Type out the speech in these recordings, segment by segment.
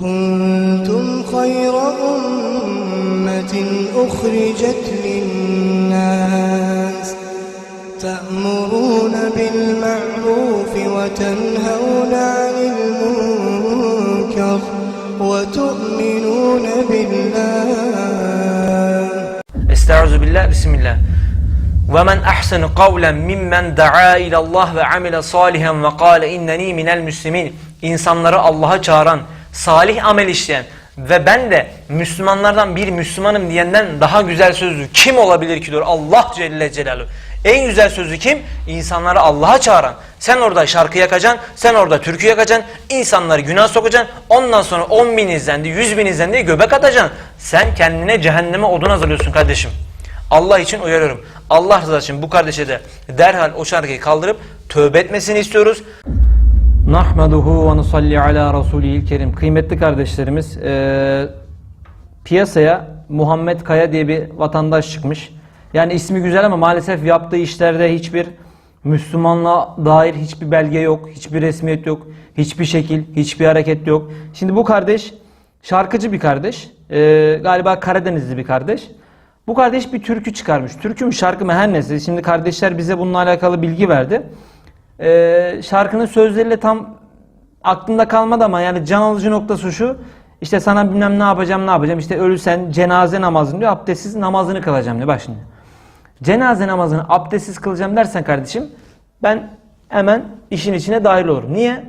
كنتم خير أمة أخرجت للناس تأمرون بالمعروف وتنهون عن المنكر وتؤمنون بالله. استعوذ بالله بسم الله. ومن أحسن قولا ممن دعا إلى الله وعمل صالحا وقال إنني من المسلمين. إنسانları الله çağıran salih amel işleyen ve ben de Müslümanlardan bir Müslümanım diyenden daha güzel sözlü kim olabilir ki diyor Allah Celle Celaluhu. En güzel sözü kim? İnsanları Allah'a çağıran. Sen orada şarkı yakacaksın, sen orada türkü yakacaksın, insanları günah sokacaksın. Ondan sonra 10 bin izlendi, 100 bin izlendi göbek atacaksın. Sen kendine cehenneme odun hazırlıyorsun kardeşim. Allah için uyarıyorum. Allah rızası için bu kardeşe de derhal o şarkıyı kaldırıp tövbe etmesini istiyoruz. Nahmeduhu ve nusalli ala rasulihil kerim. Kıymetli kardeşlerimiz, eee, piyasaya Muhammed Kaya diye bir vatandaş çıkmış. Yani ismi güzel ama maalesef yaptığı işlerde hiçbir Müslümanlığa dair hiçbir belge yok, hiçbir resmiyet yok, hiçbir şekil, hiçbir hareket yok. Şimdi bu kardeş şarkıcı bir kardeş, eee, galiba Karadenizli bir kardeş. Bu kardeş bir türkü çıkarmış. Türkü mü şarkı mı her neyse. Şimdi kardeşler bize bununla alakalı bilgi verdi. Ee, şarkının sözleriyle tam aklımda kalmadı ama yani can alıcı noktası şu. İşte sana bilmem ne yapacağım ne yapacağım. İşte ölürsen cenaze namazını diyor. Abdestsiz namazını kılacağım diyor. Bak şimdi. Cenaze namazını abdestsiz kılacağım dersen kardeşim ben hemen işin içine dahil olurum. Niye?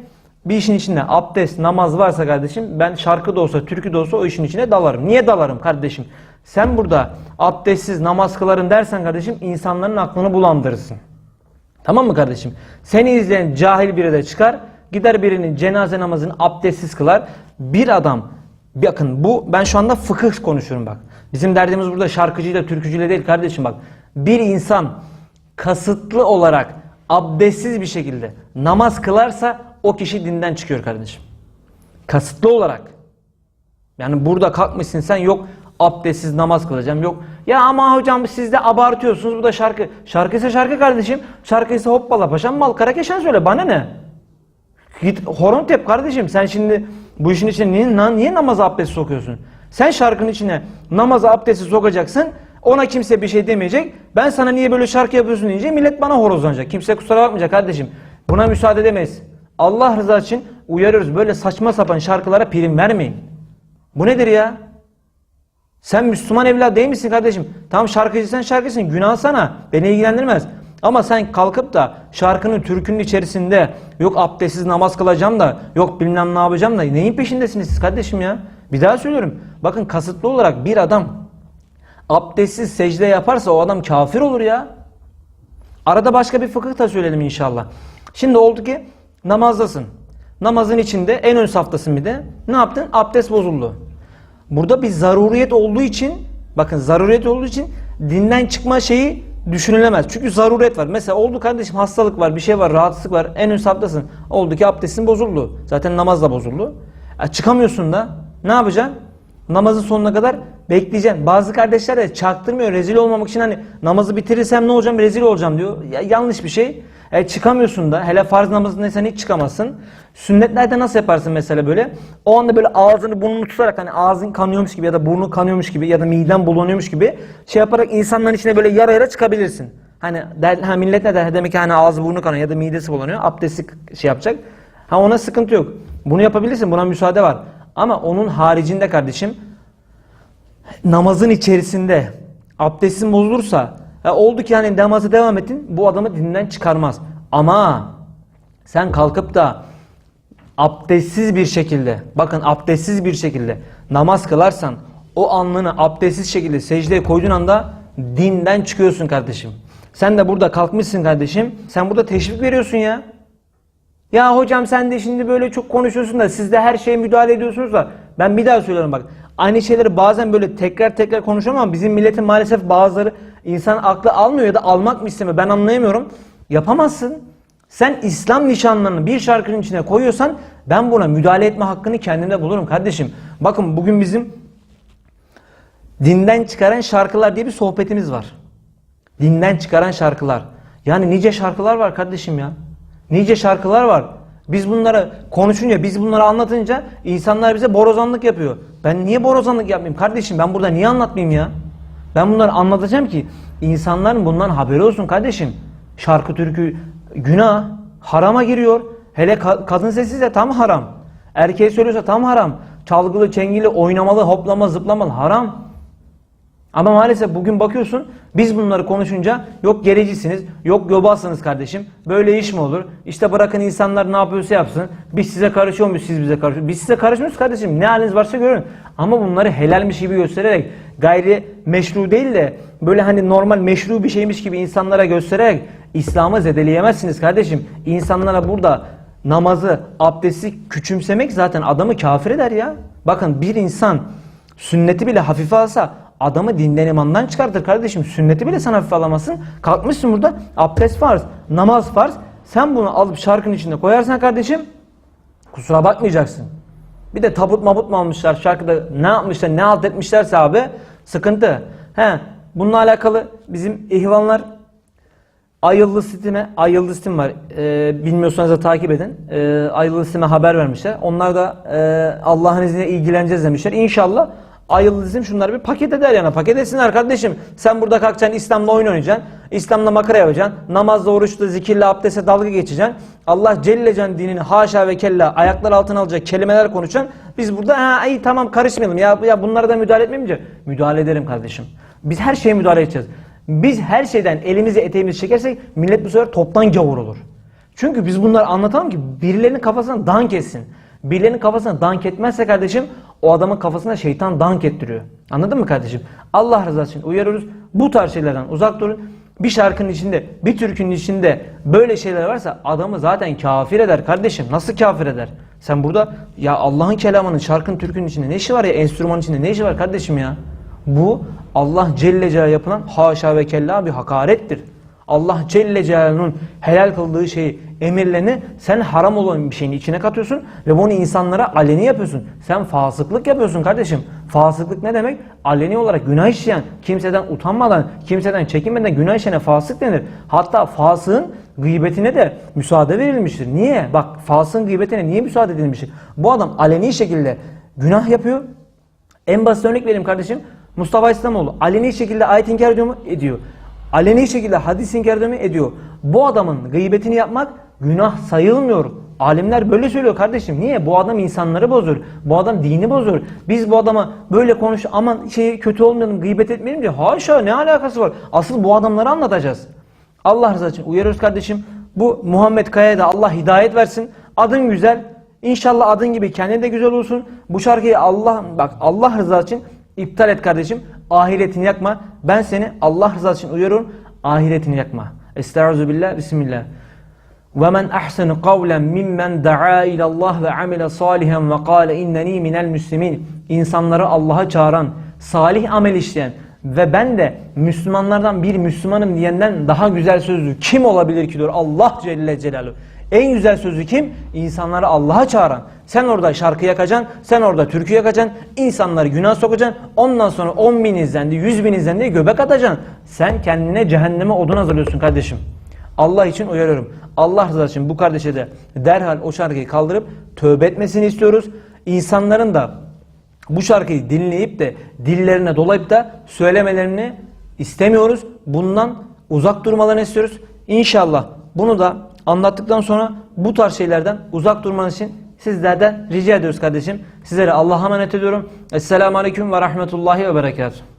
Bir işin içinde abdest, namaz varsa kardeşim ben şarkı da olsa, türkü de olsa o işin içine dalarım. Niye dalarım kardeşim? Sen burada abdestsiz namaz kılarım dersen kardeşim insanların aklını bulandırırsın. Tamam mı kardeşim? Seni izleyen cahil biri de çıkar. Gider birinin cenaze namazını abdestsiz kılar. Bir adam bakın bu ben şu anda fıkıh konuşuyorum bak. Bizim derdimiz burada şarkıcıyla türkücüyle değil kardeşim bak. Bir insan kasıtlı olarak abdestsiz bir şekilde namaz kılarsa o kişi dinden çıkıyor kardeşim. Kasıtlı olarak. Yani burada kalkmışsın sen yok abdestsiz namaz kılacağım yok. Ya ama hocam siz de abartıyorsunuz bu da şarkı. Şarkı ise şarkı kardeşim. Şarkı ise hoppala paşam mal karakeşen söyle bana ne? Git horon tep kardeşim sen şimdi bu işin içine niye, niye namaza abdest sokuyorsun? Sen şarkının içine namaza abdesti sokacaksın. Ona kimse bir şey demeyecek. Ben sana niye böyle şarkı yapıyorsun deyince millet bana horozlanacak. Kimse kusura bakmayacak kardeşim. Buna müsaade edemeyiz. Allah rızası için uyarıyoruz. Böyle saçma sapan şarkılara prim vermeyin. Bu nedir ya? Sen Müslüman evlat değil misin kardeşim? Tamam şarkıcıysan şarkısın. Günah sana. Beni ilgilendirmez. Ama sen kalkıp da şarkının türkünün içerisinde yok abdestsiz namaz kılacağım da yok bilmem ne yapacağım da neyin peşindesiniz siz kardeşim ya? Bir daha söylüyorum. Bakın kasıtlı olarak bir adam abdestsiz secde yaparsa o adam kafir olur ya. Arada başka bir fıkıh da söyleyelim inşallah. Şimdi oldu ki namazdasın. Namazın içinde en ön saftasın bir de. Ne yaptın? Abdest bozuldu. Burada bir zaruriyet olduğu için bakın zaruriyet olduğu için dinden çıkma şeyi düşünülemez. Çünkü zaruret var. Mesela oldu kardeşim hastalık var, bir şey var, rahatsızlık var. En ön saftasın. Oldu ki abdestin bozuldu. Zaten namaz da bozuldu. E, çıkamıyorsun da ne yapacaksın? Namazın sonuna kadar bekleyeceksin. Bazı kardeşler de çaktırmıyor. Rezil olmamak için hani namazı bitirirsem ne olacağım? Rezil olacağım diyor. Ya, yanlış bir şey. E, çıkamıyorsun da. Hele farz namazındaysan hiç çıkamazsın. Sünnetlerde nasıl yaparsın mesela böyle? O anda böyle ağzını burnunu tutarak hani ağzın kanıyormuş gibi ya da burnu kanıyormuş gibi ya da miden bulanıyormuş gibi şey yaparak insanların içine böyle yara yara çıkabilirsin. Hani der, ha millet ne der? Demek ki hani ağzı burnu kanıyor ya da midesi bulanıyor. Abdesti şey yapacak. Ha ona sıkıntı yok. Bunu yapabilirsin. Buna müsaade var. Ama onun haricinde kardeşim namazın içerisinde abdestin bozulursa ya oldu ki hani namaza devam ettin bu adamı dinden çıkarmaz. Ama sen kalkıp da abdestsiz bir şekilde bakın abdestsiz bir şekilde namaz kılarsan o alnını abdestsiz şekilde secdeye koyduğun anda dinden çıkıyorsun kardeşim. Sen de burada kalkmışsın kardeşim. Sen burada teşvik veriyorsun ya. Ya hocam sen de şimdi böyle çok konuşuyorsun da siz de her şeye müdahale ediyorsunuz da ben bir daha söylüyorum bak. Aynı şeyleri bazen böyle tekrar tekrar konuşuyorum ama bizim milletin maalesef bazıları insan aklı almıyor ya da almak mı istemiyor ben anlayamıyorum. Yapamazsın. Sen İslam nişanlarını bir şarkının içine koyuyorsan ben buna müdahale etme hakkını kendimde bulurum kardeşim. Bakın bugün bizim dinden çıkaran şarkılar diye bir sohbetimiz var. Dinden çıkaran şarkılar. Yani nice şarkılar var kardeşim ya. Nice şarkılar var. Biz bunları konuşunca, biz bunları anlatınca insanlar bize borazanlık yapıyor. Ben niye borazanlık yapmayayım kardeşim? Ben burada niye anlatmayayım ya? Ben bunları anlatacağım ki insanların bundan haberi olsun kardeşim. Şarkı türkü günah, harama giriyor. Hele ka- kadın sesi de tam haram. Erkeğe söylüyorsa tam haram. Çalgılı, çengili, oynamalı, hoplama, zıplamalı haram. Ama maalesef bugün bakıyorsun biz bunları konuşunca yok gericisiniz, yok yobazsınız kardeşim. Böyle iş mi olur? İşte bırakın insanlar ne yapıyorsa yapsın. Biz size karışıyor muyuz, siz bize karışıyor Biz size karışmıyoruz kardeşim. Ne haliniz varsa görün. Ama bunları helalmiş gibi göstererek gayri meşru değil de böyle hani normal meşru bir şeymiş gibi insanlara göstererek İslam'ı zedeleyemezsiniz kardeşim. İnsanlara burada namazı, abdesti küçümsemek zaten adamı kafir eder ya. Bakın bir insan sünneti bile hafife alsa adamı dinden imandan çıkartır kardeşim. Sünneti bile sen hafife alamazsın. Kalkmışsın burada abdest farz, namaz farz. Sen bunu alıp şarkının içinde koyarsan kardeşim kusura bakmayacaksın. Bir de tabut mabut mu almışlar şarkıda ne yapmışlar ne halt etmişlerse abi sıkıntı. He, bununla alakalı bizim ihvanlar Ay Yıldız siteme, Ay Yıldız sitem var. Ee, bilmiyorsanız da takip edin. Ee, Ay Yıldız siteme haber vermişler. Onlar da e, Allah'ın izniyle ilgileneceğiz demişler. İnşallah Ay Yıldız sitem şunları bir paket eder yani. Paket etsinler kardeşim. Sen burada kalkacaksın İslam'la oyun oynayacaksın. İslam'la makara yapacaksın. Namazla, oruçla, zikirle, abdestle dalga geçeceksin. Allah Celle Can dinini haşa ve kella ayaklar altına alacak kelimeler konuşacaksın. Biz burada ha iyi tamam karışmayalım. Ya, ya bunlara da müdahale etmeyince müdahale ederim kardeşim. Biz her şeye müdahale edeceğiz. Biz her şeyden elimizi eteğimizi çekersek millet bu sefer toptan gavur olur. Çünkü biz bunları anlatalım ki birilerinin kafasına dank etsin. Birilerinin kafasına dank etmezse kardeşim o adamın kafasına şeytan dank ettiriyor. Anladın mı kardeşim? Allah rızası için uyarıyoruz. Bu tarz şeylerden uzak durun. Bir şarkının içinde, bir türkünün içinde böyle şeyler varsa adamı zaten kafir eder kardeşim. Nasıl kafir eder? Sen burada ya Allah'ın kelamının şarkının türkünün içinde ne işi var ya enstrümanın içinde ne işi var kardeşim ya? Bu Allah Celle Celaluhu yapılan haşa ve kella bir hakarettir. Allah Celle Celaluhu'nun helal kıldığı şeyi, emirlerini sen haram olan bir şeyin içine katıyorsun ve bunu insanlara aleni yapıyorsun. Sen fasıklık yapıyorsun kardeşim. Fasıklık ne demek? Aleni olarak günah işleyen, kimseden utanmadan, kimseden çekinmeden günah işleyene fasık denir. Hatta fasığın gıybetine de müsaade verilmiştir. Niye? Bak fasığın gıybetine niye müsaade edilmiştir? Bu adam aleni şekilde günah yapıyor. En basit örnek vereyim kardeşim. Mustafa İslamoğlu aleni şekilde ayet inkar ediyor mu? Ediyor. Aleni şekilde hadis inkar ediyor mu? Ediyor. Bu adamın gıybetini yapmak günah sayılmıyor. Alimler böyle söylüyor kardeşim. Niye? Bu adam insanları bozur. Bu adam dini bozur. Biz bu adama böyle konuş aman şey kötü olmayalım, gıybet etmeyelim diye. Haşa ne alakası var? Asıl bu adamları anlatacağız. Allah rızası için uyarıyoruz kardeşim. Bu Muhammed Kaya'ya da Allah hidayet versin. Adın güzel. İnşallah adın gibi kendin de güzel olsun. Bu şarkıyı Allah bak Allah rızası için iptal et kardeşim. Ahiretini yakma. Ben seni Allah rızası için uyarıyorum. Ahiretini yakma. Estaizu billah. Bismillah. وَمَنْ أَحْسَنُ قَوْلًا مِمَّنْ دَعَا إِلَى اللّٰهِ وَعَمِلَ صَالِحًا وَقَالَ اِنَّن۪ي مِنَ الْمُسْلِمِينَ İnsanları Allah'a çağıran, salih amel işleyen ve ben de Müslümanlardan bir Müslümanım diyenden daha güzel sözlü kim olabilir ki diyor Allah Celle Celaluhu. En güzel sözü kim? İnsanları Allah'a çağıran. Sen orada şarkı yakacaksın, sen orada türkü yakacaksın, insanları günah sokacaksın. Ondan sonra 10 bin izlendi, 100 bin izlendi göbek atacaksın. Sen kendine cehenneme odun hazırlıyorsun kardeşim. Allah için uyarıyorum. Allah rızası için bu kardeşe de derhal o şarkıyı kaldırıp tövbe etmesini istiyoruz. İnsanların da bu şarkıyı dinleyip de dillerine dolayıp da söylemelerini istemiyoruz. Bundan uzak durmalarını istiyoruz. İnşallah bunu da anlattıktan sonra bu tarz şeylerden uzak durmanız için sizlerden rica ediyoruz kardeşim. Sizlere Allah'a emanet ediyorum. Esselamu Aleyküm ve Rahmetullahi ve Berekatuhu.